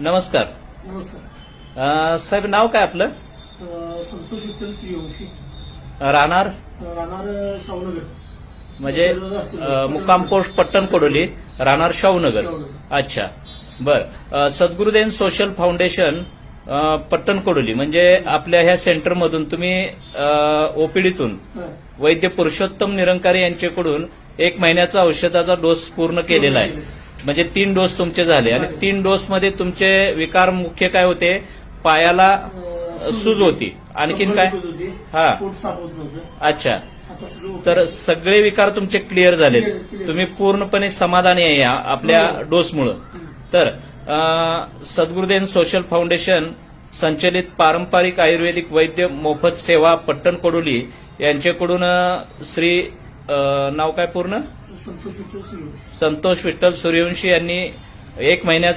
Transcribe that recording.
नमस्कार. नमस्कार. अ, साहेब नाव काय आपलं? अ, संतोष विठ्ठल सूर्यवंशी राहणार? अ, राहणार शाहूनगर. म्हणजे अ, मुक्काम पोस्ट पट्टण कोडोली राहणार शाहूनगर. शाहूनगर. अच्छा. बर. अ, सद्गुरुदेव सोशल फाउंडेशन अ, पट्टण कोडोली म्हणजे आपल्या ह्या सेंटरमधून तुम्ही ओपीडीतून हा. वैद्य पुरुषोत्तम निरंकारी यांच्याकडून एक महिन्याचा औषधाचा डोस पूर्ण केलेला आहे. म्हणजे तीन डोस तुमचे झाले आणि तीन डोस मध्ये तुमचे विकार मुख्य काय होते पायाला सूज होती आणखीन काय. हा. अच्छा. तर सगळे विकार तुमचे क्लिअर झालेत. तुम्ही पूर्णपणे समाधानी आहे या आपल्या हो. डोसमुळं तर अं, सद्गुरुदेव सोशल फाउंडेशन संचलित पारंपरिक आयुर्वेदिक वैद्य मोफत सेवा पट्टण कोडोली यांच्याकडून श्री नाव काय पूर्ण? संतोष विठ्ठल सूर्यवंशी. संतोष विठ्ठल सूर्यवंशी यांनी एक महिन्याचं